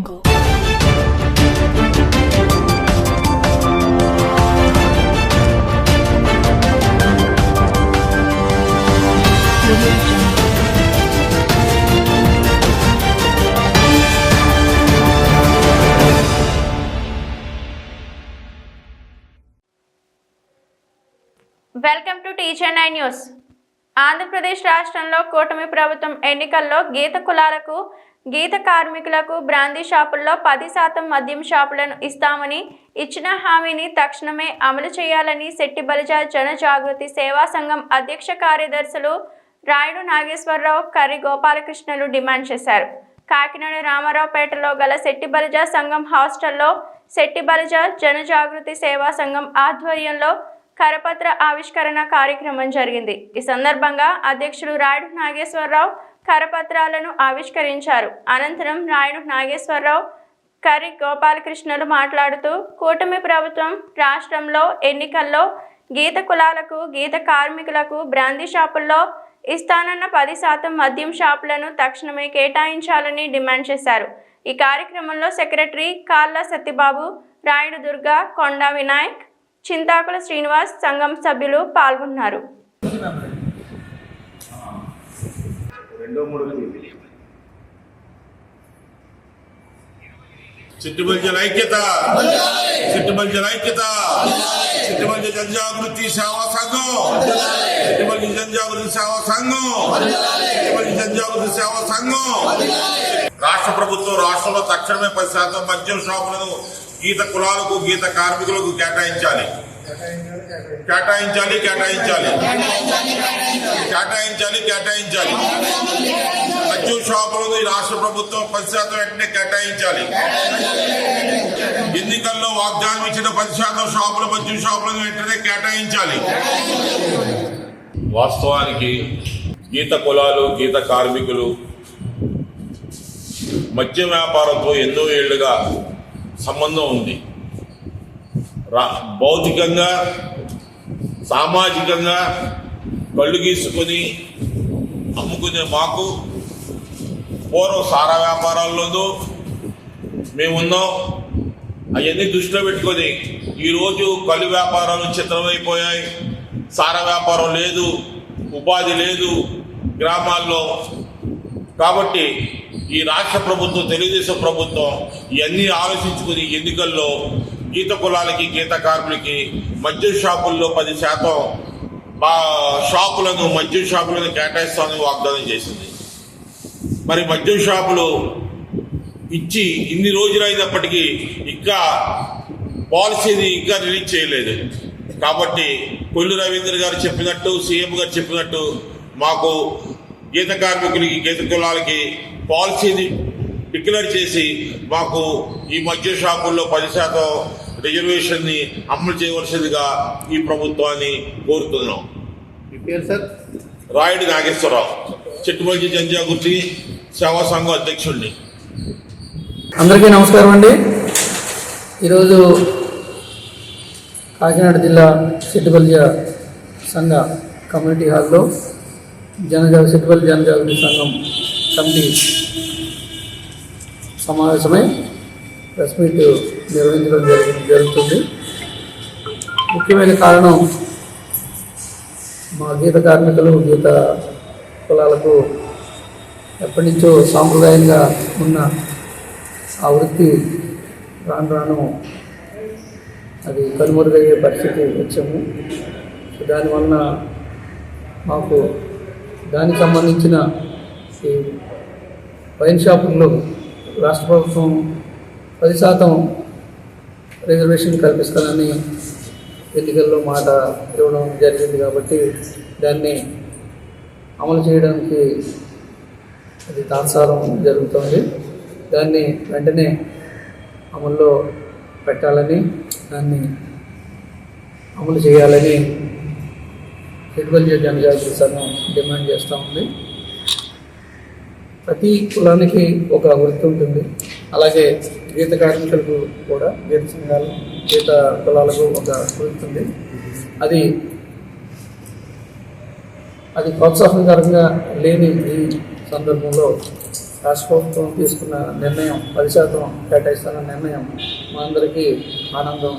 Jungle. Welcome to Teacher 9 News. Andhra Pradesh రాష్ట్రంలో కూటమి ప్రభుత్వం ఎన్నికల్లో గీత కులాలకు గీత కార్మికులకు బ్రాందీ షాపుల్లో పది శాతం మద్యం షాపులను ఇస్తామని ఇచ్చిన హామీని తక్షణమే అమలు చేయాలని శెట్టి బలిజ జన జాగృతి సేవా సంఘం అధ్యక్ష కార్యదర్శులు రాయుడు నాగేశ్వరరావు కర్రి గోపాలకృష్ణలు డిమాండ్ చేశారు. కాకినాడ రామారావుపేటలో గల శెట్టి బలిజ సంఘం హాస్టల్లో శెట్టి బలిజ జనజాగృతి సేవా సంఘం ఆధ్వర్యంలో కరపత్ర ఆవిష్కరణ కార్యక్రమం జరిగింది. ఈ సందర్భంగా అధ్యక్షుడు రాయుడు నాగేశ్వరరావు కరపత్రాలను ఆవిష్కరించారు. అనంతరం రాయుడు నాగేశ్వరరావు కర్రి గోపాలకృష్ణులు మాట్లాడుతూ కూటమి ప్రభుత్వం రాష్ట్రంలో ఎన్నికల్లో గీత కులాలకు గీత కార్మికులకు బ్రాందీ షాపుల్లో ఇస్తానన్న పది శాతం మద్యం షాపులను తక్షణమే కేటాయించాలని డిమాండ్ చేశారు. ఈ కార్యక్రమంలో సెక్రటరీ కార్ల సత్యబాబు రాయుడు దుర్గా కొండా వినాయక్ చింతాకుల శ్రీనివాస్ సంఘం సభ్యులు పాల్గొన్నారు. చిట్టుబల్జల ఐక్యత. చిట్టుబల్జల ఐక్యత. చిట్టుబల్జ జనజాగృతి సేవా సంఘం. చిట్టుబల్జ జనజాగృతి సేవా సంఘం. చిట్టుబల్జ జనజాగృతి సేవా సంఘం. రాష్ట్ర ప్రభుత్వం రాష్ట్రంలో తక్షణమే పది శాతం మద్యం షాపులను గీత కులాలకు గీత కార్మికులకు కేటాయించాలి. కేటాయించాలి కేటాయించాలి. కేటాయించాలి కేటాయించాలి. మద్యం షాపులను ఈ రాష్ట్ర ప్రభుత్వం పది శాతం వెంటనే కేటాయించాలి. ఎన్నికల్లో వాగ్దానం ఇచ్చిన పది శాతం షాపుల మద్యం షాపులను వెంటనే కేటాయించాలి. వాస్తవానికి గీత కులాలు గీత కార్మికులు మద్య వ్యాపారంతో ఎన్నో ఏళ్ళుగా సంబంధం ఉంది. రా భౌతికంగా సామాజికంగా కళ్ళు గీసుకొని అమ్ముకునే మాకు పూర్వం సారా వ్యాపారాల్లోనూ మేమున్నాం. అవన్నీ దృష్టిలో పెట్టుకొని ఈరోజు కళ్ళు వ్యాపారాలు చిత్రమైపోయాయి. సారా వ్యాపారం లేదు ఉపాధి లేదు గ్రామాల్లో. కాబట్టి ఈ రాష్ట్ర ప్రభుత్వం తెలుగుదేశం ప్రభుత్వం ఇవన్నీ ఆలోచించుకుని ఎన్నికల్లో గీత కులాలకి గీత కార్మికులకి మద్యం షాపుల్లో పది శాతం మా షాపులను మద్యం షాపులను కేటాయిస్తామని వాగ్దానం చేసింది. మరి మద్యం షాపులు ఇచ్చి ఇన్ని రోజులు అయినప్పటికీ ఇంకా పాలసీని ఇంకా రిలీజ్ చేయలేదు. కాబట్టి కొల్లు రవీంద్ర గారు చెప్పినట్టు సీఎం గారు చెప్పినట్టు మాకు గీత కార్మికులకి గీత కులాలకి పాలసీని డిక్లేర్ చేసి మాకు ఈ మద్య షాపుల్లో పది శాతం రిజర్వేషన్ని అమలు చేయవలసిందిగా ఈ ప్రభుత్వాన్ని కోరుతున్నాం. మీ పేరు సార్? రాయుడు నాగేశ్వరరావు. చెట్టుమల్లి జనజాగృతి సేవా సంఘం అధ్యక్షుడిని. అందరికీ నమస్కారం అండి. ఈరోజు కాకినాడ జిల్లా సిట్టుబల్జ సంఘ కమ్యూనిటీ హాల్లో జనజాగ సిట్టుబల్లి జనజాగృతి సంఘం కమిటీ సమావేశమై ప్రెస్ మీట్ నిర్వహించడం జరిగి జరుగుతుంది. ముఖ్యమైన కారణం మా గీత కార్మికులు గీత కులాలకు ఎప్పటి నుంచో సాంప్రదాయంగా ఉన్న ఆ వృత్తి రాను రాను అది కనుమరుగయ్యే పరిస్థితి వచ్చాము. దానివల్ల మాకు దానికి సంబంధించిన ఈ వైన్ షాపుల్లో రాష్ట్ర ప్రభుత్వం పది శాతం రిజర్వేషన్ కల్పిస్తానని ఎన్నికల్లో మాట ఇవ్వడం జరిగింది కాబట్టి దాన్ని అమలు చేయడానికి అది తాత్సారం జరుగుతోంది. దాన్ని వెంటనే అమల్లో పెట్టాలని దాన్ని అమలు చేయాలని ఎటువంటి జనజాతి సంఘం డిమాండ్ చేస్తూ ఉంది. ప్రతి కులానికి ఒక వృత్తి ఉంటుంది. అలాగే గీత కార్మికులకు కూడా గీత సంఘాలు గీత కులాలకు ఒక వృత్తి ఉంది. అది అది ప్రోత్సాహకరంగా లేని ఈ సందర్భంలో రాష్ట్ర ప్రభుత్వం తీసుకున్న నిర్ణయం పది శాతం కేటాయిస్తున్న నిర్ణయం మా అందరికీ ఆనందం.